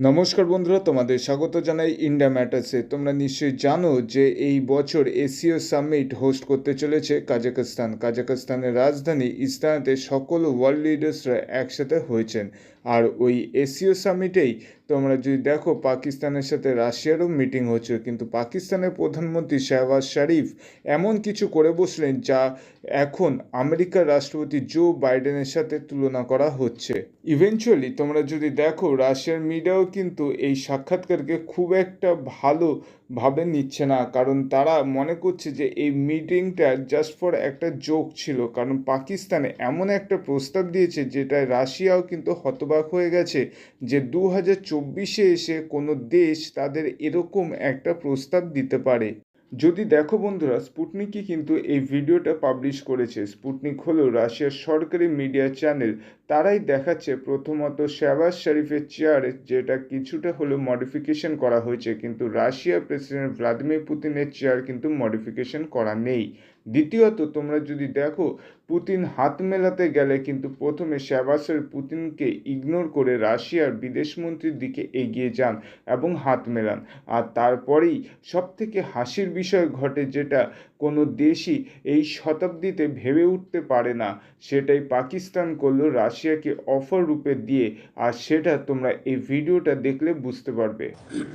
নমস্কার বন্ধুরা, তোমাদের স্বাগত জানাই ইন্ডিয়া ম্যাটার্সে তোমরা নিশ্চয়ই জানো যে এই বছর এশীয় সামিট হোস্ট করতে চলেছে কাজাকস্তান কাজাকস্তানের রাজধানী ইস্তানাতে সকল ওয়ার্ল্ড লিডার্সরা একসাথে হয়েছেন। আর ওই এশীয় সামিটেই তোমরা যদি দেখো পাকিস্তানের সাথে রাশিয়ারও মিটিং হচ্ছে, কিন্তু পাকিস্তানের প্রধানমন্ত্রী শাহবাজ শরীফ এমন কিছু করে বসলেন যা এখন আমেরিকার রাষ্ট্রপতি জো বাইডেনের সাথে তুলনা করা হচ্ছে। ইভেনচুয়ালি তোমরা যদি দেখো, রাশিয়ার মিডিয়াও কিন্তু এই সাক্ষাৎকারকে খুব একটা ভালো ভাবে নিচ্ছে না। কারণ তারা মনে করছে যে এই মিটিংটা জাস্ট ফর একটা জোক ছিল। কারণ পাকিস্তানে এমন একটা প্রস্তাব দিয়েছে যেটা রাশিয়াও কিন্তু হতবাক হয়ে গেছে যে দু হাজার চব্বিশে এসে কোনো দেশ তাদের এরকম একটা প্রস্তাব দিতে পারে। যদি দেখো বন্ধুরা স্পুটনিকই কিন্তু এই ভিডিওটা পাবলিশ করেছে। স্পুটনিক হলো রাশিয়ার সরকারি মিডিয়া চ্যানেল তারাই দেখাচ্ছে প্রথমত শেবাজ শরীফের চেয়ার যেটা কিছুটা হলো মডিফিকেশন করা হয়েছে। কিন্তু রাশিয়ার প্রেসিডেন্ট ভ্লাদিমির পুতিনের চেয়ার কিন্তু মডিফিকেশন করা নেই। দ্বিতীয়ত তোমরা যদি দেখো পুতিন হাত মেলাতে গেলে কিন্তু প্রথমে শ্যাবাসের পুতিনকে ইগনোর করে রাশিয়ার বিদেশমন্ত্রীর দিকে এগিয়ে যান এবং হাত মেলান। আর তারপরেই সব থেকে হাসির বিষয় ঘটে যেটা কোনো দেশই এই শতাব্দীতে ভেবে উঠতে পারে না সেটাই পাকিস্তান করল রাশিয়াকে অফার রূপে দিয়ে। আর সেটা তোমরা এই ভিডিওটা দেখলে বুঝতে পারবে।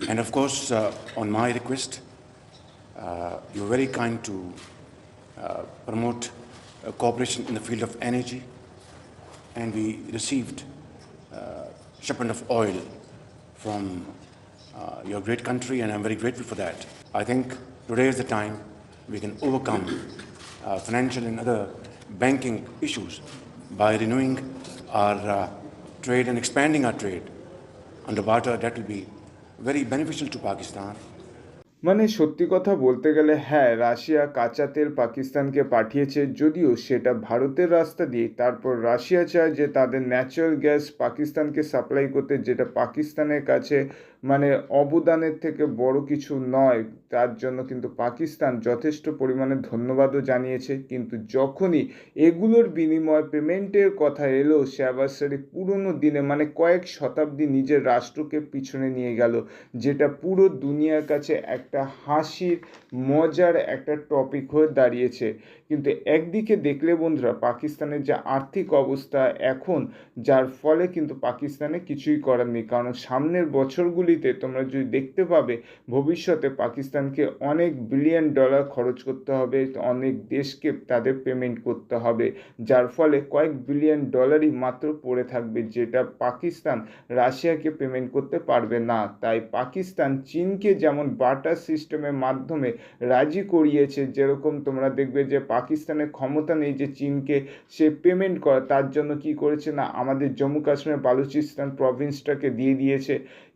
And of course, uh, on my request, uh, you're promote uh, cooperation in the field of energy, and we received uh, shipment of oil from uh, your great country, and I'm very grateful for that. I think today is the time we can overcome financial and other banking issues by renewing our trade and expanding our trade under barter. That will be very beneficial to Pakistan. মানে সত্যি কথা বলতে গেলে হ্যাঁ Russia কাঁচা তেল পাকিস্তানকে পাঠিয়েছে যদিও সেটা ভারতের রাস্তা দিয়ে। তারপর রাশিয়া চায় যে তাদের ন্যাচারাল গ্যাস পাকিস্তানকে সাপ্লাই করতে, যেটা পাকিস্তানের কাছে মানে অবদানের থেকে বড় কিছু নয়। তার জন্য কিন্তু পাকিস্তান যথেষ্ট পরিমাণে ধন্যবাদও জানিয়েছে। কিন্তু যখনই এগুলোর বিনিময় পেমেন্টের কথা এলো শরীফ পুরনো দিনে মানে কয়েক শতাব্দী নিজের রাষ্ট্রকে পিছনে নিয়ে গেল, যেটা পুরো দুনিয়ার কাছে একটা হাসির, মজার একটা টপিক হয়ে দাঁড়িয়েছে। কিন্তু একদিকে দেখলে বন্ধুরা, পাকিস্তানের যে আর্থিক অবস্থা এখন, যার ফলে কিন্তু পাকিস্তানে কিছুই করার নেই। কারণ সামনের বছরগুলিতে তোমরা যদি দেখতে পাবে, ভবিষ্যতে পাকিস্তানকে অনেক বিলিয়ন ডলার খরচ করতে হবে, অনেক দেশকে তাদের পেমেন্ট করতে হবে, যার ফলে কয়েক বিলিয়ন ডলারই মাত্র পড়ে থাকবে, যেটা পাকিস্তান রাশিয়াকে পেমেন্ট করতে পারবে না। তাই পাকিস্তান, চীনকে যেমন বাটার সিস্টেমের মাধ্যমে রাজি করিয়েছে। যেরকম তোমরা দেখবে যে পাকিস্তানের ক্ষমতা নেই যে চীনকে সে পেমেন্ট করে, তার জন্য কি করেছে না, আমাদের জম্মু কাশ্মীর বালুচিস্তান প্রভিন্সটাকে দিয়ে দিয়েছে।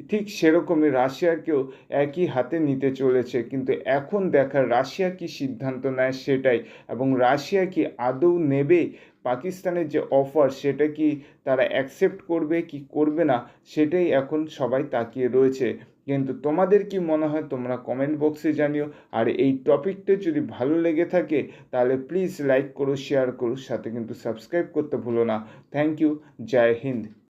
ঠিক সেরকমই রাশিয়াকেও একই হাতে নিতে চলেছে। কিন্তু এখন দেখার রাশিয়া কি সিদ্ধান্ত নেয় সেটাই, এবং রাশিয়া কি আদৌ নেবে পাকিস্তানের যে অফার সেটা কি তারা অ্যাকসেপ্ট করবে কি করবে না, সেটাই এখন সবাই তাকিয়ে রয়েছে। কিন্তু তোমাদের কি মনে হয় তোমরা কমেন্ট বক্সে জানিও। আর এই টপিকটা যদি ভালো লেগে থাকে, তাহলে প্লিজ লাইক করো শেয়ার করো, সাথে কিন্তু সাবস্ক্রাইব করতে ভুলো না। Thank you Jai Hind.